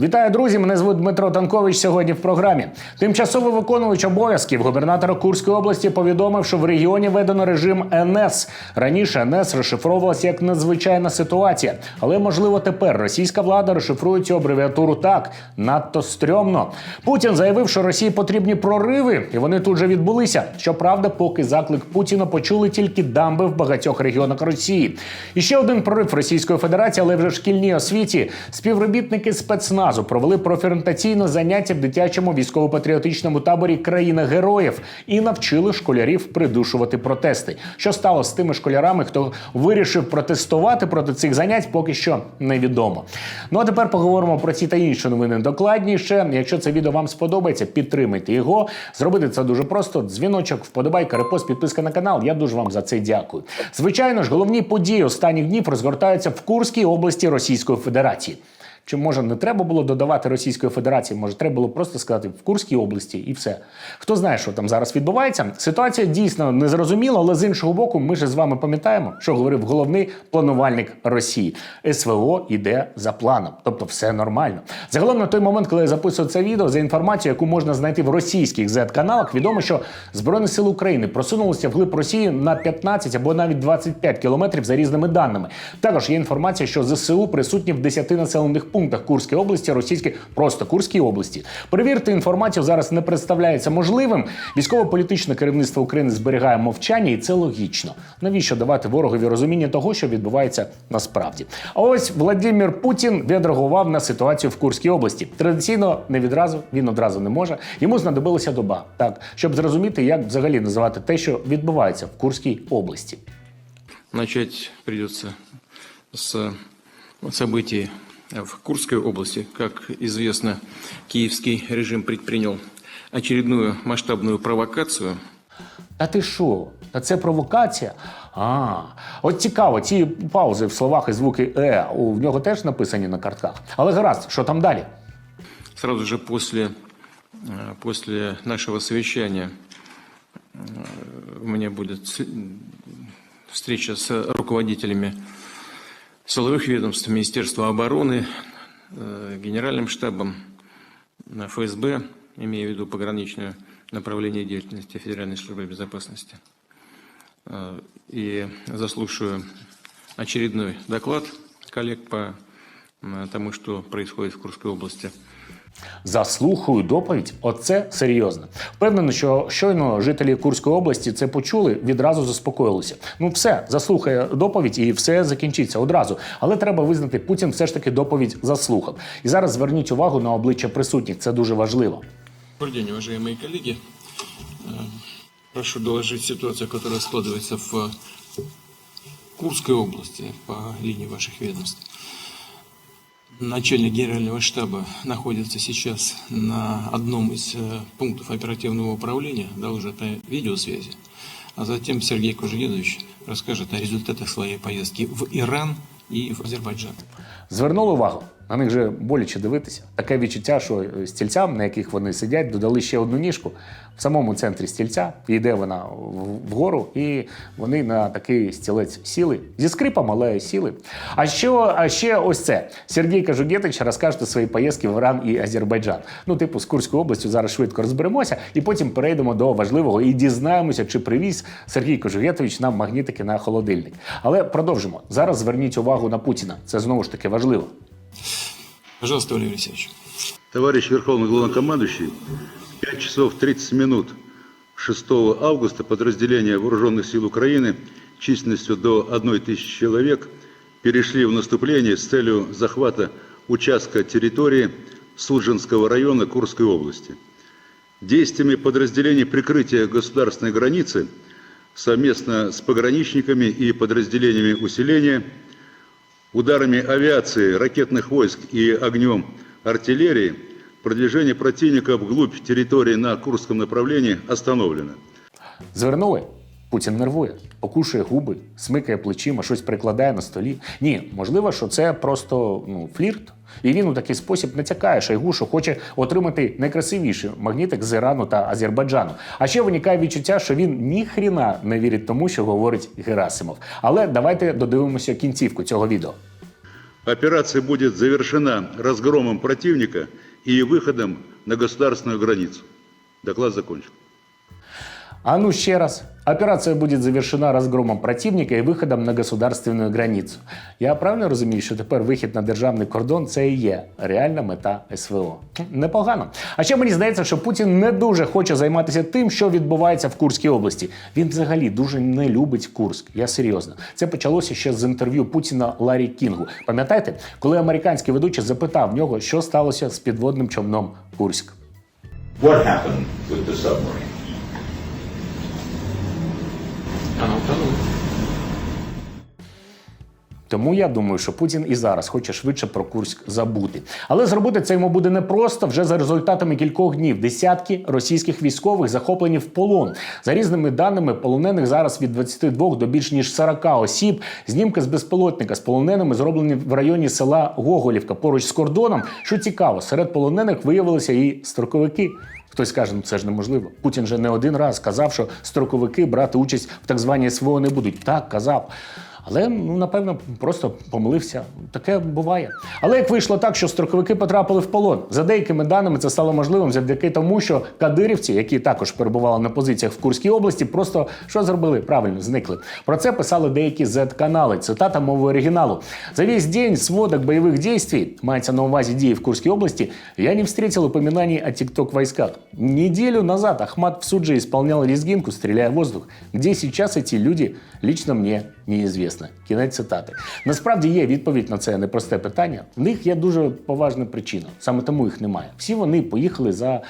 Вітаю, друзі! Мене звуть Дмитро Танкович. Сьогодні в програмі. Тимчасовий виконувач обов'язків губернатора Курської області повідомив, що в регіоні введено режим НС. Раніше НС розшифровувалася як надзвичайна ситуація, але можливо тепер російська влада розшифрує цю абревіатуру так надто стрьомно. Путін заявив, що Росії потрібні прориви, і вони тут же відбулися. Щоправда, поки заклик Путіна почули тільки дамби в багатьох регіонах Росії. І ще один прорив Російської Федерації, але вже в шкільній освіті. Співробітники спецназу провели профорієнтаційне заняття в дитячому військово-патріотичному таборі країна героїв і навчили школярів придушувати протести. Що стало з тими школярами, хто вирішив протестувати проти цих занять, поки що невідомо. Ну а тепер поговоримо про ці та інші новини докладніше. Якщо це відео вам сподобається, підтримайте його. Зробити це дуже просто. Дзвіночок, вподобайка, репост, підписка на канал. Я дуже вам за це дякую. Звичайно ж, головні події останніх днів розгортаються в Курській області Російської Федерації. Чи може не треба було додавати Російської Федерації? Може, треба було просто сказати в Курській області і все. Хто знає, що там зараз відбувається? Ситуація дійсно незрозуміла, але з іншого боку, ми ж з вами пам'ятаємо, що говорив головний планувальник Росії. СВО іде за планом, тобто все нормально. Загалом на той момент, коли я записував це відео, за інформацією, яку можна знайти в російських Z-каналах, відомо, що Збройні сили України просунулися вглиб Росії на 15 або навіть 25 кілометрів за різними даними. Також є інформація, що ЗСУ присутні в 10 населених пунктах Курської області, російській просто Курській області. Перевірити інформацію зараз не представляється можливим. Військово-політичне керівництво України зберігає мовчання, і це логічно. Навіщо давати ворогові розуміння того, що відбувається насправді? А ось Владимир Путін відреагував на ситуацію в Курській області. Традиційно не відразу він одразу не може. Йому знадобилася доба, так щоб зрозуміти, як взагалі називати те, що відбувається в Курській області. Начать придется с событий в Курской области. Как известно, киевский режим предпринял очередную масштабную провокацию. Та ти що? Та це провокація? А, от цікаво, ці паузи в словах і звуки е у в нього теж написані на картках. Але гаразд, що там далі? Сразу же после, э, после нашего совещания э, у меня будет с- встреча с руководителями силовых ведомств, Министерства обороны, э, Генеральным штабом э, ФСБ, имея в виду пограничное направление деятельности Федеральной службы безопасности. Э, И заслушаю очередной доклад коллег по м, тому, что происходит в Курской области. Заслухаю доповідь. Оце серйозно. Впевнений, що щойно жителі Курської області це почули, відразу заспокоїлися. Ну, все, заслухає доповідь і все закінчиться одразу. Але треба визнати, Путін все ж таки доповідь заслухав. І зараз зверніть увагу на обличчя присутніх. Це дуже важливо. Добрый день, уважаемые коллеги. Э, Прошу доложить ситуацию, которая складывается в Курской области по линии ваших ведомств. Начальник генерального штаба находится сейчас на одном из э, пунктов оперативного управления, доложит о видеосвязи, а затем Сергей Кужегинович расскажет о результатах своей поездки в Иран и в Азербайджан. Звернули увагу. На них же боляче дивитися. Таке відчуття, що е, стільцям, на яких вони сидять, додали ще одну ніжку в самому центрі стільця. Йде вона вгору, і вони на такий стілець сіли. Зі скрипом, але сіли. А що, а ще ось це. Сергій Кажугетич розкаже свої поїздки в Іран і Азербайджан. Ну, типу, з Курською областю зараз швидко розберемося, і потім перейдемо до важливого і дізнаємося, чи привіз Сергій Кожугетович нам магнітики на холодильник. Але продовжимо. Зараз зверніть увагу на Путіна. Це знову ж таки важливо. Пожалуйста, Валерий Алексеевич. Товарищ Верховный Главнокомандующий, 5 часов 30 минут 6 августа подразделения Вооруженных сил Украины численностью до 1 тысячи человек перешли в наступление с целью захвата участка территории Суджинского района Курской области. Действиями подразделений прикрытия государственной границы совместно с пограничниками и подразделениями усиления Ударами авиации, ракетных войск и огнем артиллерии продвижение противника вглубь территории на Курском направлении остановлено. Звернули. Путін нервує, покушує губи, смикає плечима, щось прикладає на столі. Ні, можливо, що це просто ну, флірт. І він у такий спосіб натякає Шойгу, що хоче отримати найкрасивіший магнітик з Ірану та Азербайджану. А ще виникає відчуття, що він ні хріна не вірить тому, що говорить Герасимов. Але давайте додивимося кінцівку цього відео. Операция будет завершена разгромом противника и выходом на государственную границу. Доклад закончен. А ну ще раз. Операция будет завершена разгромом противника і виходом на государственную границю. Я правильно розумію, що тепер вихід на державний кордон це і є реальна мета СВО. Непогано. А ще мені здається, що Путін не дуже хоче займатися тим, що відбувається в Курській області. Він взагалі дуже не любить Курськ. Я серйозно. Це почалося ще з інтерв'ю Путіна Ларі Кінгу. Пам'ятаєте, коли американський ведучий запитав нього, що сталося з підводним човном Курськ. What happened with the submarine? Тому я думаю, що Путін і зараз хоче швидше про Курськ забути. Але зробити це йому буде непросто вже за результатами кількох днів. Десятки російських військових захоплені в полон. За різними даними, полонених зараз від 22 до більш ніж 40 осіб. Знімки з безпілотника з полоненими зроблені в районі села Гоголівка поруч з кордоном. Що цікаво, серед полонених виявилися і строковики. Хтось скаже, ну це ж неможливо. Путін же не один раз казав, що строковики брати участь в так званій СВО не будуть. Так казав. Але ну напевно просто помилився. Таке буває. Але як вийшло так, що строковики потрапили в полон, за деякими даними це стало можливим завдяки тому, що кадирівці, які також перебували на позиціях в Курській області, просто що зробили? Правильно зникли. Про це писали деякі Z-канали. Цитата мови оригіналу: за весь день сводок бойових дій, мається на увазі дії в Курській області, я не встретил упоминаний о тикток войсках. Неделю назад Ахмат в Судже исполнял лезгинку, стреляя в воздух. Где сейчас эти люди, лично мне неізвісно. Кінець цитати. Насправді є відповідь на це непросте питання. В них є дуже поважна причина. Саме тому їх немає. Всі вони поїхали за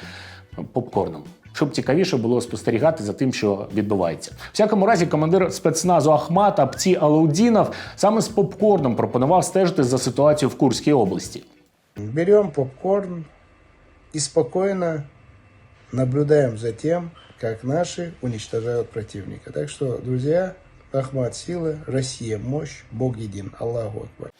попкорном. Щоб цікавіше було спостерігати за тим, що відбувається. В всякому разі, командир спецназу Ахмат Апці Алаудінов саме з попкорном пропонував стежити за ситуацією в Курській області. Берем попкорн и спокойно наблюдаем за тем, как наши уничтожают противника. Так что, друзья, Ахмат сила, Росія мощь, Бог єдин, Аллаху Акбар.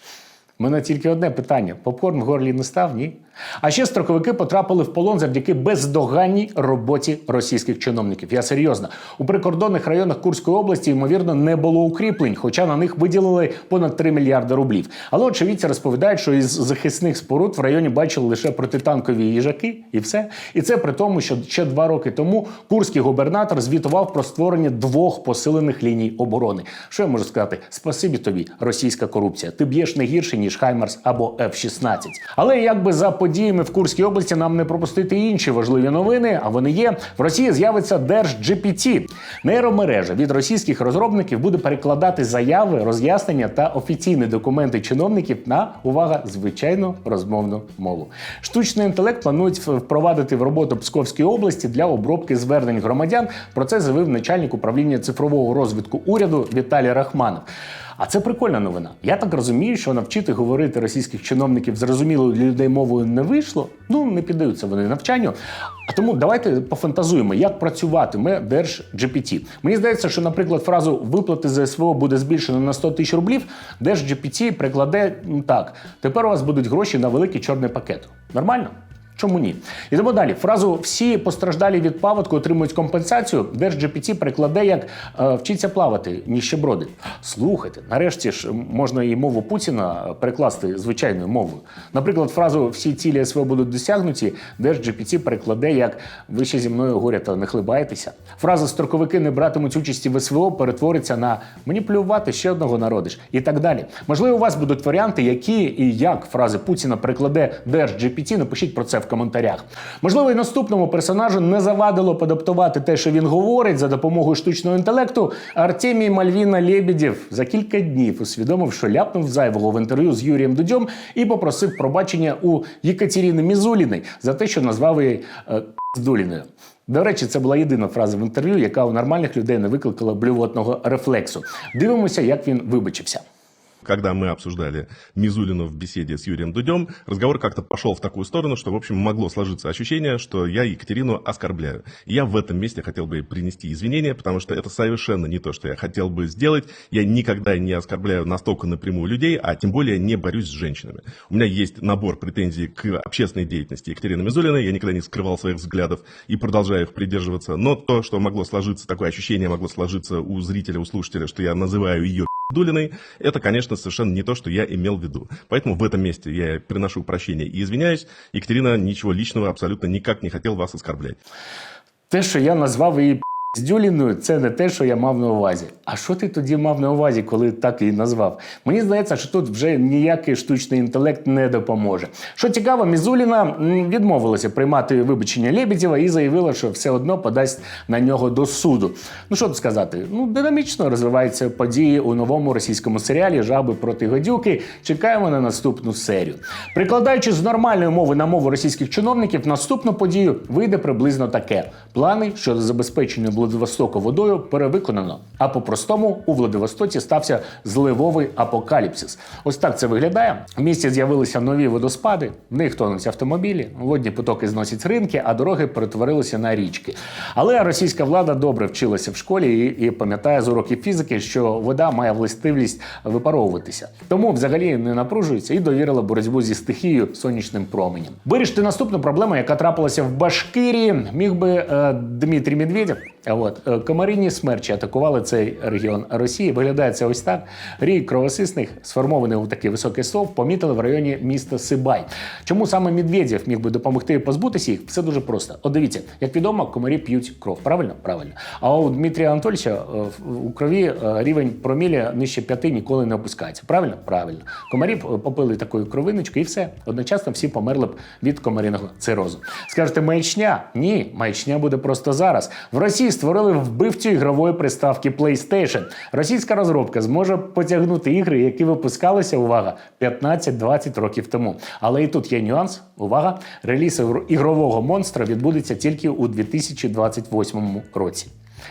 У мене тільки одне питання: попкорн в горлі не став, ні? А ще строковики потрапили в полон завдяки бездоганній роботі російських чиновників. Я серйозно. У прикордонних районах Курської області, ймовірно, не було укріплень, хоча на них виділили понад 3 мільярди рублів. Але очевидці розповідають, що із захисних споруд в районі бачили лише протитанкові їжаки, і все. І це при тому, що ще два роки тому курський губернатор звітував про створення двох посилених ліній оборони. Що я можу сказати? Спасибі тобі, російська корупція. Ти б'єш не гірше ніж Хаймарс або F-16. Але якби за подіями в Курській області нам не пропустити інші важливі новини, а вони є. В Росії з'явиться DержGPT. Нейромережа від російських розробників буде перекладати заяви, роз'яснення та офіційні документи чиновників на увага звичайну розмовну мову. Штучний інтелект планують впровадити в роботу Псковської області для обробки звернень громадян. Про це заявив начальник управління цифрового розвитку уряду Віталій Рахманов. А це прикольна новина. Я так розумію, що навчити говорити російських чиновників зрозумілою для людей мовою не вийшло. Ну не піддаються вони навчанню. А тому давайте пофантазуємо, як працюватиме DержGPT. Мені здається, що, наприклад, фразу виплати за СВО буде збільшено на 100 тисяч рублів. DержGPT прикладе ну, так: тепер у вас будуть гроші на великий чорний пакет. Нормально? Чому ні? Йдемо далі. Фразу всі постраждалі від паводку отримують компенсацію. DержGPT перекладе як е, вчиться плавати, ніщеброди. Слухайте, нарешті ж можна і мову Путіна перекласти звичайною мовою. Наприклад, фразу всі цілі СВО будуть досягнуті. DержGPT перекладе як ви ще зі мною горя та не хлибаєтеся. Фраза строковики не братимуть участі в СВО перетвориться на мені плювати ще одного народиш і так далі. Можливо, у вас будуть варіанти, які і як фрази Путіна перекладе DержGPT. Напишіть про це в коментарях. Можливо, і наступному персонажу не завадило подаптувати те, що він говорить за допомогою штучного інтелекту. Артемій Мальвіна Лєбєдєв за кілька днів усвідомив, що ляпнув зайвого в інтерв'ю з Юрієм Дудьом і попросив пробачення у Єкатеріни Мізуліної за те, що назвав її е. До речі, це була єдина фраза в інтерв'ю, яка у нормальних людей не викликала блювотного рефлексу. Дивимося, як він вибачився. Когда мы обсуждали Мизулину в беседе с Юрием Дудем, разговор как-то пошел в такую сторону, что, в общем, могло сложиться ощущение, что я Екатерину оскорбляю. И я в этом месте хотел бы принести извинения, потому что это совершенно не то, что я хотел бы сделать. Я никогда не оскорбляю настолько напрямую людей, а тем более не борюсь с женщинами. У меня есть набор претензий к общественной деятельности Екатерины Мизулиной. Я никогда не скрывал своих взглядов и продолжаю их придерживаться. Но то, что могло сложиться, такое ощущение могло сложиться у зрителя, у слушателя, что я называю ее Дулиной, это, конечно, совершенно не то, что я имел в виду. Поэтому в этом месте я приношу прощение и извиняюсь. Екатерина ничего личного абсолютно никак не хотел вас оскорблять. Те, що я назвав її Дюліною, це не те, що я мав на увазі. А що ти тоді мав на увазі, коли так її назвав? Мені здається, що тут вже ніякий штучний інтелект не допоможе. Що цікаво, Мізуліна відмовилася приймати вибачення Лебедєва і заявила, що все одно подасть на нього до суду. Ну що тут сказати? Ну динамічно розвиваються події у новому російському серіалі Жаби проти гадюки. Чекаємо на наступну серію. Прикладаючи з нормальної мови на мову російських чиновників, наступну подію вийде приблизно таке: плани щодо забезпечення Владивостоку водою перевиконано. А по-простому у Владивостоці стався зливовий апокаліпсис. Ось так це виглядає. В місті з'явилися нові водоспади, в них тонуть автомобілі, водні потоки зносять ринки, а дороги перетворилися на річки. Але російська влада добре вчилася в школі і, і пам'ятає з уроків фізики, що вода має властивість випаровуватися. Тому взагалі не напружується і довірила боротьбу зі стихією сонячним променем. Вирішити наступну проблему, яка трапилася в Башкирії, міг би е, Дмитрій Медведєв. От е, комаринні смерчі атакували цей регіон Росії. Виглядає це ось так. Рій кровосисних, сформований у такий високий стовп, помітили в районі міста Сибай. Чому саме Медведєв міг би допомогти позбутися їх? Все дуже просто. От дивіться, як відомо, комарі п'ють кров. Правильно? Правильно. А у Дмитрія Анатольовича е, у крові е, рівень промілля нижче п'яти ніколи не опускається. Правильно? Правильно. Комарі попили такою кровиночку і все. Одночасно всі померли б від комаріного цирозу. Скажете, маячня? Ні, маячня буде просто зараз. В Росії створили вбивцю ігрової приставки PlayStation. Російська розробка зможе потягнути ігри, які випускалися, увага, 15-20 років тому. Але і тут є нюанс. Увага, реліз ігр- ігрового монстра відбудеться тільки у 2028 році.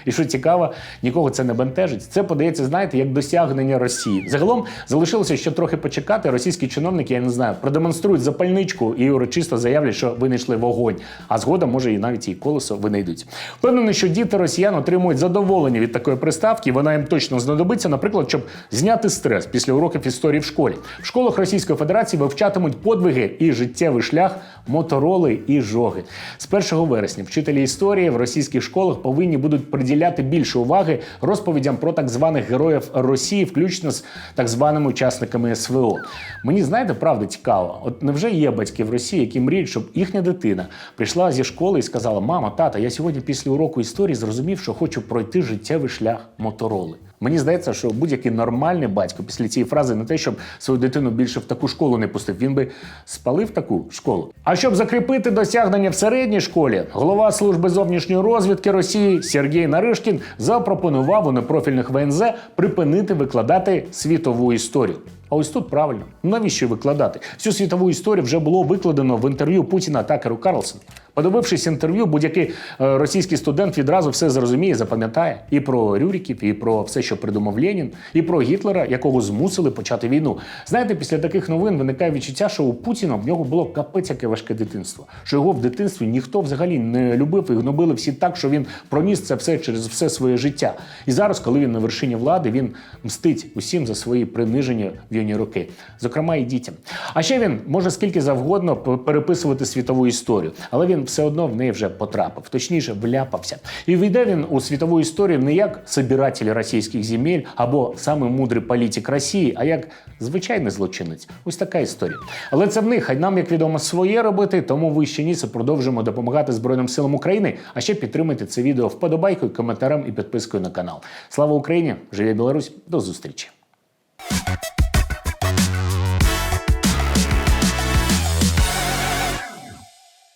І що цікаво, нікого це не бентежить. Це подається, знаєте, як досягнення Росії. Загалом залишилося ще трохи почекати. Російські чиновники, я не знаю, продемонструють запальничку і урочисто заявлять, що винайшли вогонь. А згодом, може, і навіть і колесо винайдуть. Впевнений, що діти росіян отримують задоволення від такої приставки. Вона їм точно знадобиться, наприклад, щоб зняти стрес після уроків історії в школі. В школах Російської Федерації вивчатимуть подвиги і життєвий шлях мотороли і жоги. З 1 вересня вчителі історії в російських школах повинні будуть приділяти більше уваги розповідям про так званих героїв Росії, включно з так званими учасниками СВО. Мені знаєте, правда цікаво. От невже є батьки в Росії, які мріють, щоб їхня дитина прийшла зі школи і сказала: Мама, тата, я сьогодні після уроку історії зрозумів, що хочу пройти життєвий шлях мотороли. Мені здається, що будь-який нормальний батько після цієї фрази не те, щоб свою дитину більше в таку школу не пустив, він би спалив таку школу. А щоб закріпити досягнення в середній школі, голова служби зовнішньої розвідки Росії Сергій Наришкін запропонував у непрофільних ВНЗ припинити викладати світову історію. А ось тут правильно, навіщо викладати? Всю світову історію вже було викладено в інтерв'ю Путіна Такеру Карлсон. Подивившись інтерв'ю, будь-який е, російський студент відразу все зрозуміє, запам'ятає і про Рюріків, і про все, що придумав Ленін, і про Гітлера, якого змусили почати війну. Знаєте, після таких новин виникає відчуття, що у Путіна в нього було капець яке важке дитинство. Що його в дитинстві ніхто взагалі не любив і гнобили всі так, що він проніс це все через все своє життя. І зараз, коли він на вершині влади, він мстить усім за свої приниження в юні роки, зокрема і дітям. А ще він може скільки завгодно переписувати світову історію, але він все одно в неї вже потрапив, точніше, вляпався. І війде він у світову історію не як собиратель російських земель або самий мудрий політик Росії, а як звичайний злочинець. Ось така історія. Але це в них, а нам, як відомо, своє робити. Тому ви ще ніце продовжуємо допомагати Збройним силам України. А ще підтримуйте це відео вподобайкою, коментарем і підпискою на канал. Слава Україні! Живе Білорусь! До зустрічі!